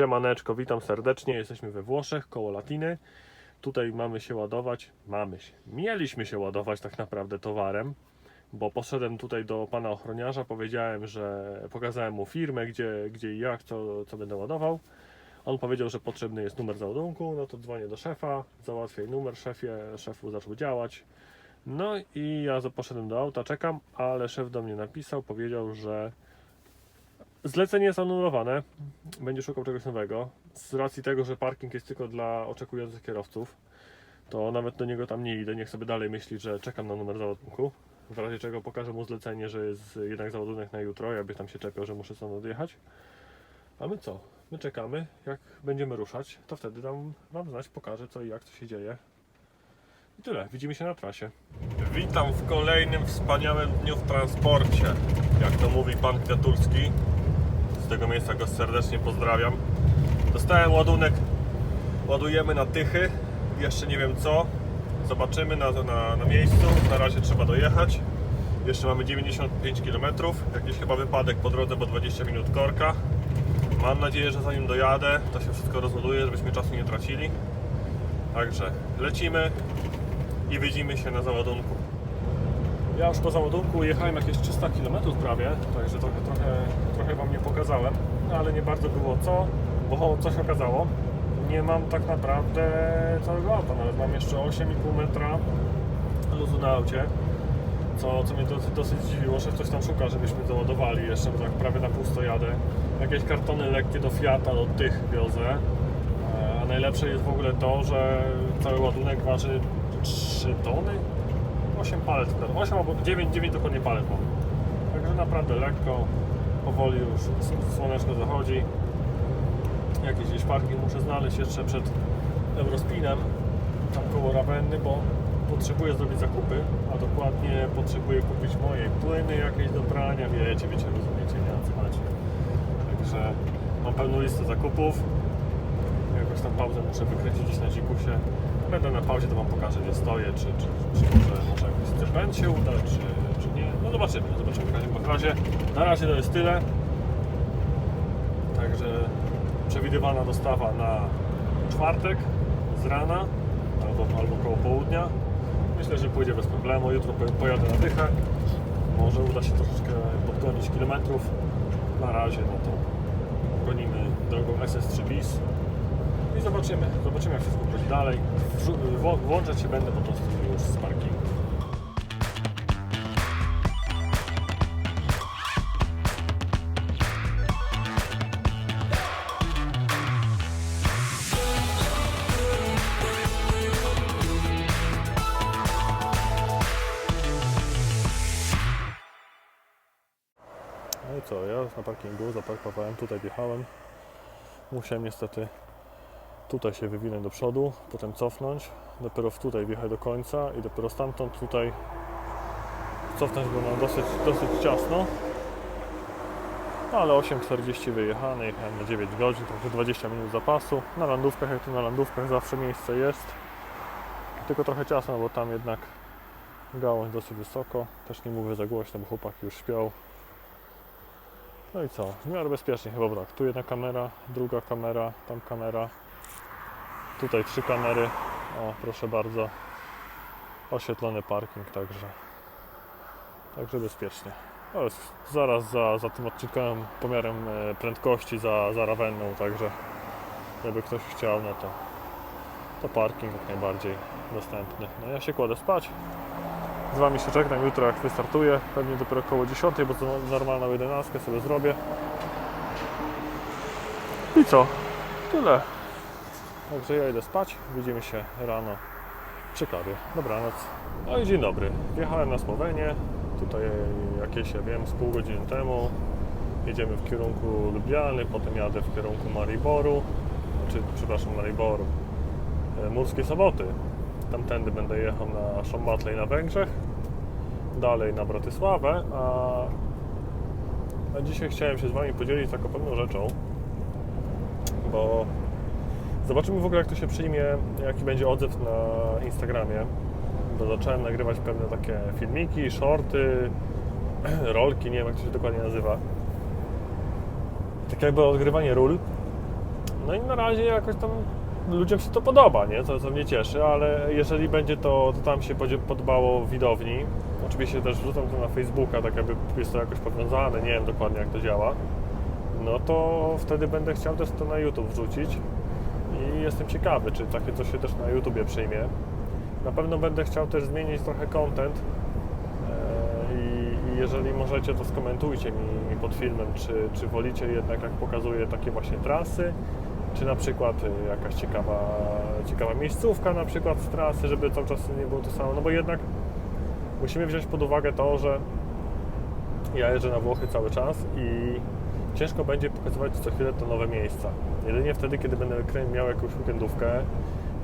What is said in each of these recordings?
Siemaneczko, witam serdecznie. Jesteśmy we Włoszech, koło Latiny. Tutaj mamy się ładować, mamy się, mieliśmy się ładować tak naprawdę towarem, bo poszedłem tutaj do pana ochroniarza, powiedziałem, że pokazałem mu firmę, gdzie, gdzie i jak, co, co będę ładował. On powiedział, że potrzebny jest numer załadunku, no to dzwonię do szefa, załatwię numer szefie, szefu zaczął działać. No i ja poszedłem do auta, czekam, ale szef do mnie napisał, powiedział, że Zlecenie jest anulowane. Będzie szukał czegoś nowego. Z racji tego, że parking jest tylko dla oczekujących kierowców, to nawet do niego tam nie idę. Niech sobie dalej myśli, że czekam na numer załadunku. W razie czego pokażę mu zlecenie, że jest jednak załadunek na jutro, jakby tam się czepiał, że muszę stąd odjechać. A my co? My czekamy. Jak będziemy ruszać, to wtedy dam Wam znać, pokażę co i jak, co się dzieje. I tyle. Widzimy się na trasie. Witam w kolejnym wspaniałym dniu w transporcie. Jak to mówi pan Kwiatulski. Tego miejsca go serdecznie pozdrawiam. Dostałem ładunek. Ładujemy na tychy. Jeszcze nie wiem co. Zobaczymy na, na, na miejscu. Na razie trzeba dojechać. Jeszcze mamy 95 km. Jakiś chyba wypadek po drodze, bo 20 minut korka. Mam nadzieję, że zanim dojadę, to się wszystko rozładuje, żebyśmy czasu nie tracili. Także lecimy i widzimy się na załadunku. Ja już po załadunku jechałem jakieś 300 km prawie, także trochę, trochę, trochę Wam nie pokazałem, ale nie bardzo było co, bo co się okazało, nie mam tak naprawdę całego auta, nawet mam jeszcze 8,5 metra luzu na aucie, co, co mnie dosyć, dosyć zdziwiło, że ktoś tam szuka, żebyśmy załadowali jeszcze, bo tak prawie na pusto jadę. Jakieś kartony lekkie do Fiata, do tych wiozę, E, a najlepsze jest w ogóle to, że cały ładunek waży 3 tony, 8 palet, 8 albo 9, 9 dokładnie palet mam. Także naprawdę lekko, powoli już słoneczko zachodzi. Jakiś gdzieś parking muszę znaleźć jeszcze przed Eurospinem, tam koło Rawenny, bo potrzebuję zrobić zakupy, a dokładnie potrzebuję kupić moje płyny jakieś do prania, wiecie, wiecie, rozumiecie, nie co chodzi. Także mam pełną listę zakupów, jakąś tam pauzę muszę wykręcić gdzieś na dzikusie. Będę na pauzie, to Wam pokażę, gdzie stoję, czy, czy, czy może, może jakiś styrpent się uda, czy. No zobaczymy, zobaczymy w razie. Na razie to jest tyle. Także przewidywana dostawa na czwartek z rana albo, albo koło południa. Myślę, że pójdzie bez problemu. Jutro po- pojadę na dychę. Może uda się troszeczkę podgonić kilometrów. Na razie no to gonimy drogą SS3 bis i zobaczymy, zobaczymy jak wszystko pójdzie dalej. Włączać się będę po prostu już z parkingu. Tutaj wjechałem. Musiałem niestety tutaj się wywinąć do przodu, potem cofnąć, dopiero w tutaj wjechać do końca i dopiero stamtąd tutaj cofnąć, bo nam dosyć, dosyć ciasno. No, ale 8.40 wyjechane, jechałem na 9 godzin, także 20 minut zapasu. Na landówkach, jak to na landówkach zawsze miejsce jest. Tylko trochę ciasno, bo tam jednak gałąź dosyć wysoko. Też nie mówię za głośno, bo chłopaki już śpią. No i co? W miarę bezpiecznie chyba tak. Tu jedna kamera, druga kamera, tam kamera. Tutaj trzy kamery. O, proszę bardzo. Oświetlony parking, także. Także bezpiecznie. Jest zaraz za, za tym odcinkowym pomiarem e, prędkości za, za Ravenną, także jakby ktoś chciał, no to, to parking jak najbardziej dostępny. No ja się kładę spać. Z Wami się żegnam jutro jak wystartuję, pewnie dopiero około 10, bo to normalną 11 sobie zrobię. I co? Tyle. Także ja idę spać, widzimy się rano przy kawie. Dobranoc. No i dzień dobry. Wjechałem na Słowenię, tutaj jakieś, ja wiem, z pół godziny temu. Jedziemy w kierunku Lubliany, potem jadę w kierunku Mariboru, czy przepraszam, Mariboru, e, Murskiej Soboty. Tamtędy będę jechał na Szombatlej na Węgrzech, dalej na Bratysławę, a, a dzisiaj chciałem się z Wami podzielić taką pewną rzeczą, bo zobaczymy w ogóle jak to się przyjmie, jaki będzie odzew na Instagramie, bo zacząłem nagrywać pewne takie filmiki, shorty, rolki, nie wiem jak to się dokładnie nazywa. Tak jakby odgrywanie ról No i na razie jakoś tam ludziom się to podoba, nie? To, co mnie cieszy, ale jeżeli będzie to, to tam się podobało widowni, oczywiście też wrzucam to na Facebooka, tak jakby jest to jakoś powiązane, nie wiem dokładnie jak to działa, no to wtedy będę chciał też to na YouTube wrzucić i jestem ciekawy, czy takie coś się też na YouTubie przyjmie. Na pewno będę chciał też zmienić trochę content e, i, jeżeli możecie, to skomentujcie mi pod filmem, czy, czy wolicie jednak jak pokazuję takie właśnie trasy, czy na przykład y, jakaś ciekawa, ciekawa miejscówka na przykład z trasy, żeby cały czas nie było to samo, no bo jednak musimy wziąć pod uwagę to, że ja jeżdżę na Włochy cały czas i ciężko będzie pokazywać co chwilę to nowe miejsca. Jedynie wtedy, kiedy będę miał jakąś weekendówkę,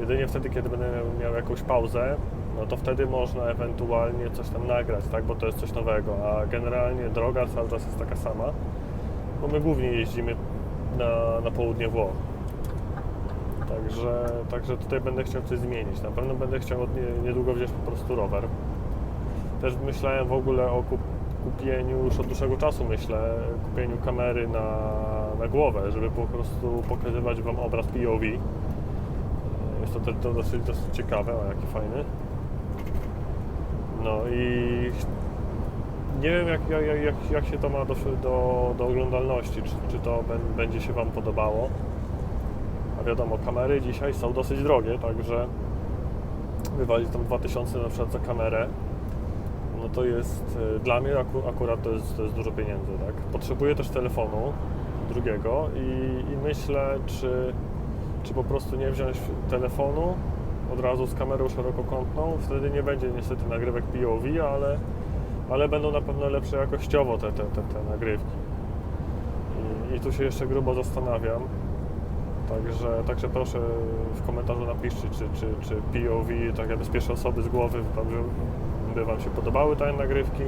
jedynie wtedy, kiedy będę miał jakąś pauzę, no to wtedy można ewentualnie coś tam nagrać, tak, bo to jest coś nowego, a generalnie droga cały czas jest taka sama, bo my głównie jeździmy na, na południe Włoch. Także, także tutaj będę chciał coś zmienić. Na pewno będę chciał niedługo wziąć po prostu rower. Też myślałem w ogóle o kup, kupieniu, już od dłuższego czasu myślę, kupieniu kamery na, na głowę, żeby po prostu pokazywać Wam obraz POV. Jest to, to dosyć, dosyć ciekawe, o jaki fajny. No i nie wiem jak, jak, jak, jak się to ma do, do, do oglądalności, czy, czy to bę- będzie się Wam podobało. Wiadomo, kamery dzisiaj są dosyć drogie, także wywalić tam 2000 na przykład za kamerę, no to jest e, dla mnie aku, akurat to jest, to jest dużo pieniędzy, tak? Potrzebuję też telefonu drugiego i, i myślę, czy, czy po prostu nie wziąć telefonu od razu z kamerą szerokokątną, wtedy nie będzie niestety nagrywek POV, ale, ale będą na pewno lepsze jakościowo te, te, te, te nagrywki. I, I tu się jeszcze grubo zastanawiam. Także, także proszę w komentarzu napiszcie, czy, czy, czy POV, tak jakby z pierwszej osoby z głowy, by Wam się podobały te nagrywki,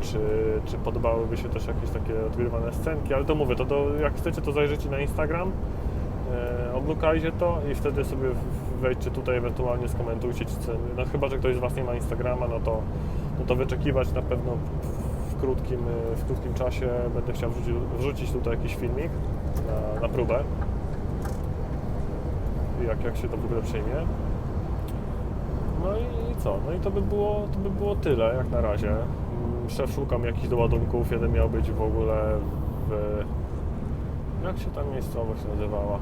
czy, czy podobałyby się też jakieś takie odgrywane scenki, ale to mówię, to, to jak chcecie to zajrzyjcie na Instagram, e, oblukajcie to i wtedy sobie wejdźcie tutaj, ewentualnie skomentujcie, no chyba, że ktoś z Was nie ma Instagrama, no to, no to wyczekiwać na pewno w, w, krótkim, e, w krótkim czasie będę chciał wrzucić, wrzucić tutaj jakiś filmik na, na próbę jak, jak się to w ogóle przyjmie. No i co? No i to by było, to by było tyle jak na razie. Mm, Szef szukam jakichś doładunków. Jeden miał być w ogóle w... Jak się ta miejscowość nazywała?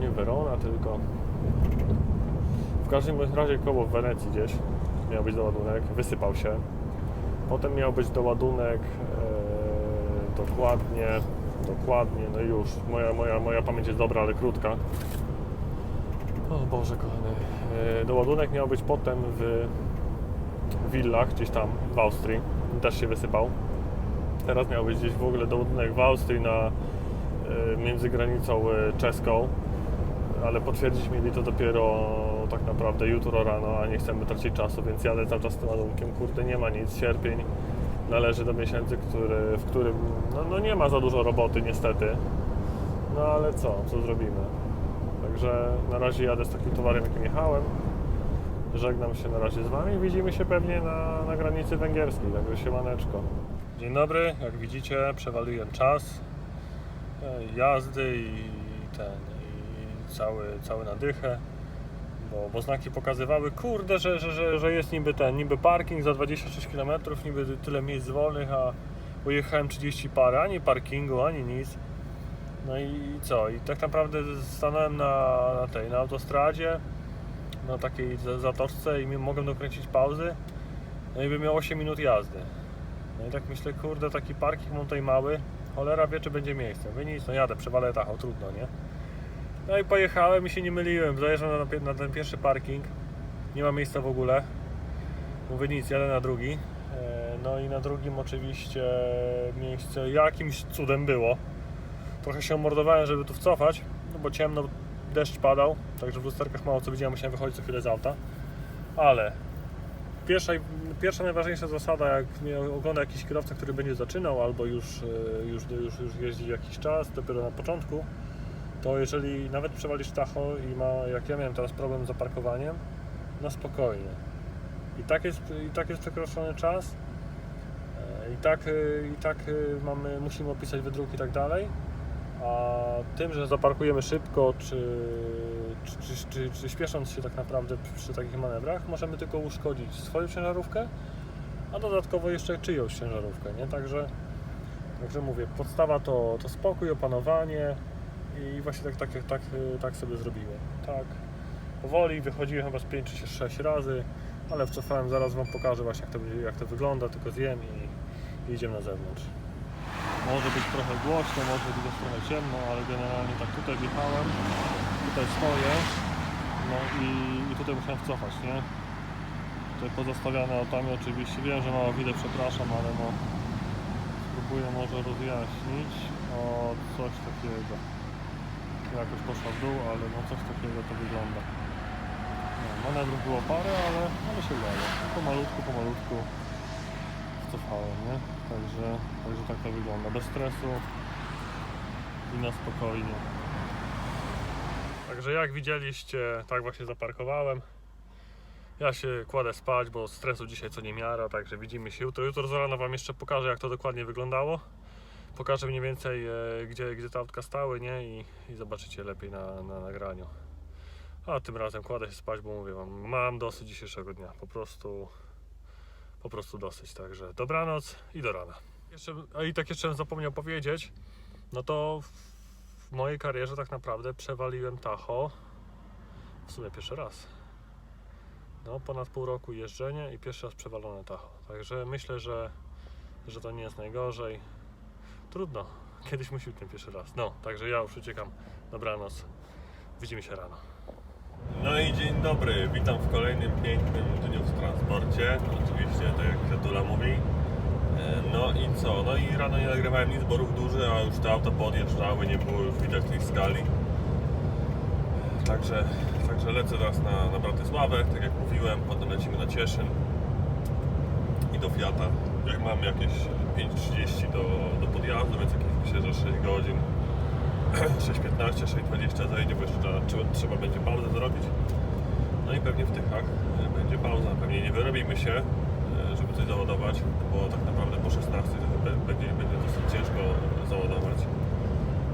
Nie Verona, tylko... W każdym razie koło Wenecji gdzieś miał być doładunek. Wysypał się. Potem miał być doładunek e, dokładnie, dokładnie, no już, moja, moja, moja pamięć jest dobra, ale krótka. O Boże kochany. E, Doładunek miał być potem w willach gdzieś tam w Austrii. Też się wysypał. Teraz miał być gdzieś w ogóle doładunek w Austrii na, e, między granicą e, czeską, ale potwierdzić mieli to dopiero tak naprawdę jutro rano, a nie chcemy tracić czasu, więc jadę cały czas tym ładunkiem. Kurde, nie ma nic, sierpień należy do miesięcy, który, w którym no, no nie ma za dużo roboty niestety. No ale co, co zrobimy? Także na razie jadę z takim towarem, jakim jechałem. Żegnam się na razie z Wami. Widzimy się pewnie na, na granicy węgierskiej, także siemaneczko. Dzień dobry, jak widzicie przewaliłem czas e, jazdy i ten, i cały, cały. Bo, bo znaki pokazywały, kurde, że, że, że, że jest niby ten, niby parking za 26 km, niby tyle miejsc wolnych, a ujechałem 30 parę, ani parkingu, ani nic. No i co? I tak naprawdę stanąłem na, na tej, na autostradzie, na takiej za- zatoczce i mogłem dokręcić pauzy. No i bym miał 8 minut jazdy. No i tak myślę, kurde, taki parking mam tutaj mały, cholera wie, czy będzie miejsce. Mówię, nic, no jadę, przewalę tacho, trudno, nie? No i pojechałem i się nie myliłem. Zajeżdżam na, na ten pierwszy parking. Nie ma miejsca w ogóle. Mówię nic, jadę na drugi. E, No i na drugim oczywiście miejsce jakimś cudem było. Trochę się mordowałem, żeby tu wcofać, no bo ciemno, deszcz padał, także w lusterkach mało co widziałem, musiałem wychodzić co chwilę z auta. Ale pierwsza, pierwsza najważniejsza zasada, jak mnie ogląda jakiś kierowca, który będzie zaczynał albo już, e, już, już, już jeździ jakiś czas, dopiero na początku, to jeżeli nawet przewalisz tacho i ma, jak ja miałem teraz problem z zaparkowaniem, na spokojnie. I tak jest, i tak jest przekroczony czas, e, i tak, e, i tak e, mamy, musimy opisać wydruk i tak dalej. A tym, że zaparkujemy szybko, czy, czy, czy, czy, czy śpiesząc się tak naprawdę przy takich manewrach, możemy tylko uszkodzić swoją ciężarówkę, a dodatkowo jeszcze czyjąś ciężarówkę, nie? Także, także mówię, podstawa to, to spokój, opanowanie i właśnie tak, tak, tak, tak sobie zrobiłem. Tak, powoli wychodziłem chyba z 5 czy 6 razy, ale wcofałem, zaraz Wam pokażę właśnie jak to, będzie- jak to wygląda, tylko zjem i, i idziemy na zewnątrz. Może być trochę głośno, może być trochę ciemno, ale generalnie tak tutaj wjechałem, tutaj stoję, no i, i tutaj musiałem wcofać, nie? Tutaj pozostawiane autami oczywiście, wiem, że mało widzę, przepraszam, ale no spróbuję może rozjaśnić o coś takiego. Jakoś poszła w dół, ale no coś takiego to wygląda. No, manewrów było parę, ale, ale się udało. Pomalutku, pomalutku cofałem, nie? Także, także tak to wygląda. Bez stresu i na spokojnie. Także jak widzieliście, tak właśnie zaparkowałem. Ja się kładę spać, bo stresu dzisiaj co nie miara, także widzimy się jutro. Jutro z rana Wam jeszcze pokażę, jak to dokładnie wyglądało. Pokażę mniej więcej, e, gdzie, gdzie te autka stały, nie? I, i zobaczycie lepiej na, na nagraniu. A tym razem kładę się spać, bo mówię Wam, mam dosyć dzisiejszego dnia. Po prostu po prostu dosyć, także dobranoc i do rana. Jeszcze, a i tak jeszcze zapomniał powiedzieć, no to w mojej karierze tak naprawdę przewaliłem Tacho w sumie pierwszy raz. No, ponad pół roku jeżdżenia i pierwszy raz przewalone Tacho. Także myślę, że, że to nie jest najgorzej. Trudno, kiedyś musi być ten pierwszy raz. No, także ja już uciekam. Dobranoc. Widzimy się rano. No i dzień dobry, witam w kolejnym pięknym dniu w transporcie. Oczywiście, tak jak Kretula mówi. E, No i co? No i rano nie nagrywałem nic, bo ruch duży, a już te auta podjeżdżały, nie było już widać tej skali. Także, także lecę teraz na, na Bratysławę, tak jak mówiłem, potem lecimy na Cieszyn i do Fiata. Jak mam jakieś 5.30 do, do podjazdu, więc jakieś myślę, że 6 godzin 6.15, 6.20 zajdzie, bo jeszcze trzeba, trzeba, będzie pauzę zrobić. No i pewnie w Tychach e, będzie pauza. Pewnie nie wyrobimy się, e, żeby coś załadować, bo tak naprawdę po 16 to be- będzie, będzie dosyć ciężko załadować.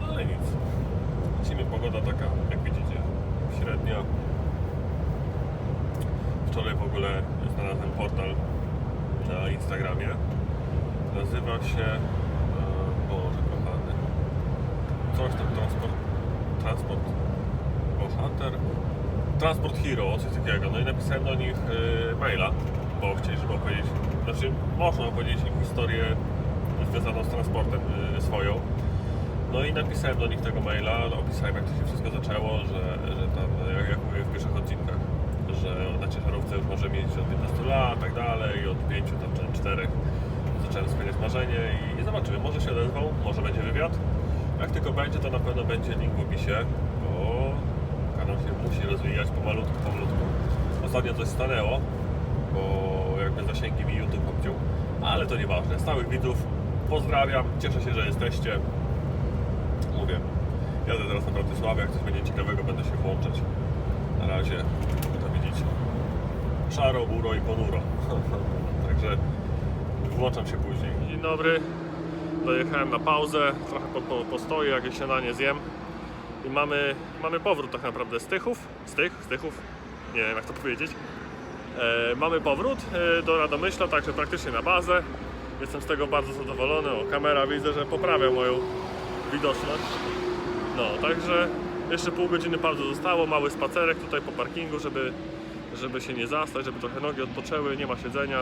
No ale nic. Lecimy, pogoda taka, jak widzicie, średnia. Wczoraj w ogóle znalazłem portal na Instagramie. Nazywa się, e, Boże kochany, coś tam transport, transport bohater, transport hero, coś takiego. No i napisałem do nich y, maila, bo chcieli, żeby opowiedzieć, znaczy można opowiedzieć im historię związaną z transportem y, swoją. No i napisałem do nich tego maila, no, opisałem jak to się wszystko zaczęło, że, że tam, jak, jak mówię w pierwszych odcinkach, że na ciężarówce już możemy jeździć od 15 lat, tak dalej, od 5 tam czy 4 zacząłem spełniać marzenie i, i zobaczymy, może się odezwał, może będzie wywiad. Jak tylko będzie, to na pewno będzie link w opisie, bo kanał się musi rozwijać pomalutku, pomalutku. Ostatnio coś stanęło, bo jakby zasięgi mi YouTube obciął, ale to nieważne. Stałych widzów pozdrawiam, cieszę się, że jesteście. Mówię, jadę teraz na Bratysławę, jak coś będzie ciekawego, będę się włączać. Na razie, to widzicie, szaro, buro i ponuro. Także włączam się później. Dzień dobry, dojechałem na pauzę, trochę po, po, postoję, jakieś śniadanie zjem i mamy, mamy powrót tak naprawdę z Tychów, z tych, z Tychów, nie wiem jak to powiedzieć. E, mamy powrót e, do Radomyśla, także praktycznie na bazę. Jestem z tego bardzo zadowolony. O, kamera widzę, że poprawia moją widoczność. No, także jeszcze pół godziny pauzy zostało, mały spacerek tutaj po parkingu, żeby, żeby się nie zastać, żeby trochę nogi odpoczęły, nie ma siedzenia,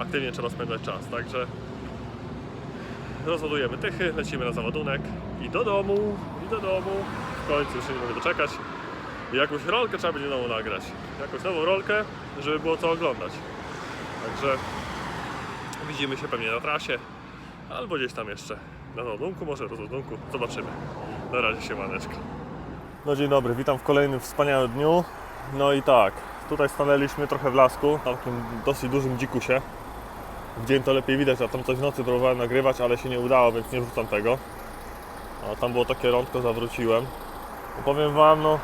aktywnie trzeba spędzać czas, także rozładujemy tychy, lecimy na załadunek i do domu, i do domu. W końcu już się nie mogę doczekać. Jakąś rolkę trzeba będzie znowu nagrać. Jakąś nową rolkę, żeby było co oglądać. Także widzimy się pewnie na trasie, albo gdzieś tam jeszcze na załadunku, może rozładunku, zobaczymy. Na razie się maneczko. No dzień dobry, witam w kolejnym wspaniałym dniu. No i tak, tutaj stanęliśmy trochę w lasku, na takim dosyć dużym dzikusie. W dzień to lepiej widać, a tam coś w nocy próbowałem nagrywać, ale się nie udało, więc nie wrzucam tego. A tam było takie rądko, zawróciłem. No powiem Wam, no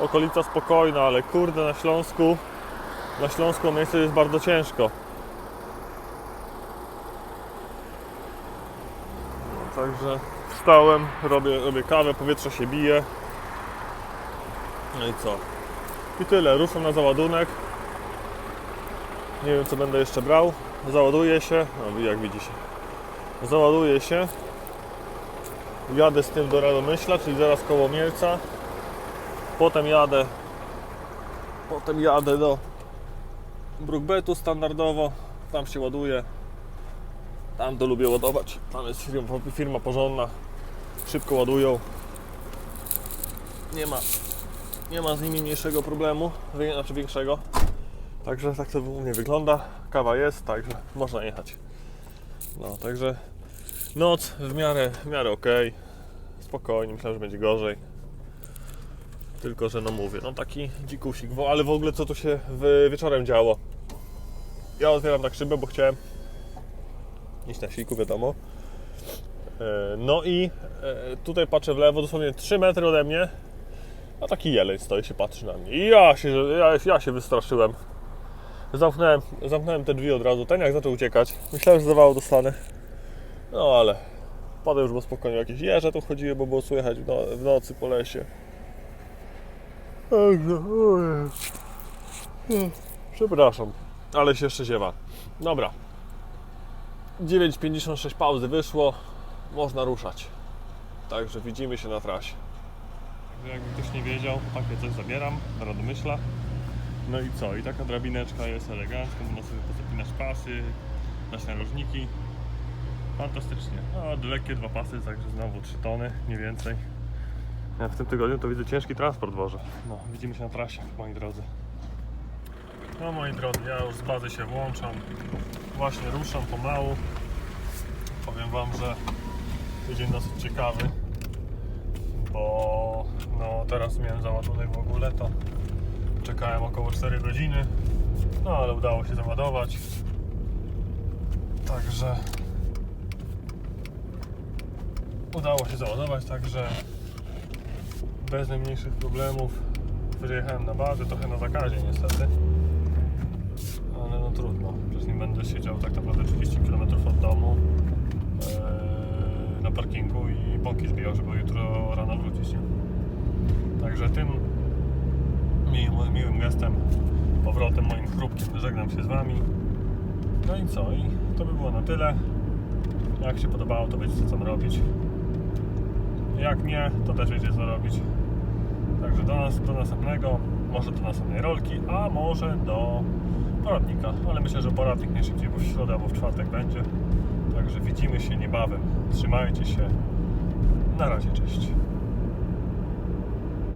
okolica spokojna, ale kurde na Śląsku, na Śląsku miejsce jest bardzo ciężko. Także wstałem, robię, robię kawę, powietrze się bije. No i co? I tyle, ruszam na załadunek. Nie wiem co będę jeszcze brał. Załaduję się. Jak widzicie. Załaduję się. Jadę z tym do Radomyśla, czyli zaraz koło Mielca. Potem jadę. Potem jadę do Brookbetu standardowo. Tam się ładuję. Tam to lubię ładować. Tam jest firma, firma porządna. Szybko ładują. Nie ma, nie ma z nimi mniejszego problemu, znaczy większego. Także tak to u mnie wygląda. Kawa jest, także można jechać. No, także noc w miarę, w miarę ok. Spokojnie, myślałem, że będzie gorzej. Tylko, że no mówię, no taki dzikusik. Ale w ogóle co tu się wieczorem działo? Ja otwieram tak szybę, bo chciałem iść na siku, wiadomo. E, No i e, tutaj patrzę w lewo, dosłownie 3 metry ode mnie, a taki jeleń stoi się patrzy na mnie. I ja się, ja, ja się wystraszyłem. Zamknąłem, zamknąłem te drzwi od razu. Ten jak zaczął uciekać, myślałem, że zawału dostanę. No ale potem już było spokojnie. Jakieś jeże tu chodziły, bo było słychać w, no, w nocy po lesie. Hmm, Przepraszam, ale się jeszcze ziewa. Dobra. 9,56 pauzy wyszło. Można ruszać. Także widzimy się na trasie. Jakby ktoś nie wiedział, takie coś zabieram do Radomyśla. No i co? I taka drabineczka jest elegancka, można sobie pozapinać pasy, dać narożniki. Fantastycznie. No, lekkie dwa pasy, także znowu 3 tony, nie więcej. Ja w tym tygodniu to widzę ciężki transport wożę. No, widzimy się na trasie, moi drodzy. No moi drodzy, ja już z bazy się włączam. Właśnie ruszam pomału. Powiem Wam, że tydzień dosyć ciekawy, bo no teraz miałem załadunek w ogóle, to czekałem około 4 godziny, no ale udało się załadować. Także udało się załadować, także bez najmniejszych problemów wyjechałem na bazę, trochę na zakazie niestety. Ale no trudno, przecież nie będę siedział tak naprawdę 30 km od domu eee, na parkingu i boki zbijał, żeby jutro rano wrócić? Także tym miłym, miłym gestem, powrotem moim chrupkiem żegnam się z Wami. No i co? I to by było na tyle. Jak się podobało, to wiecie co robić. Jak nie, to też wiecie co robić. Także do, nas, do następnego, może do następnej rolki, a może do poradnika. Ale myślę, że poradnik nie szybciej, bo w środę albo w czwartek będzie. Także widzimy się niebawem. Trzymajcie się. Na razie, cześć.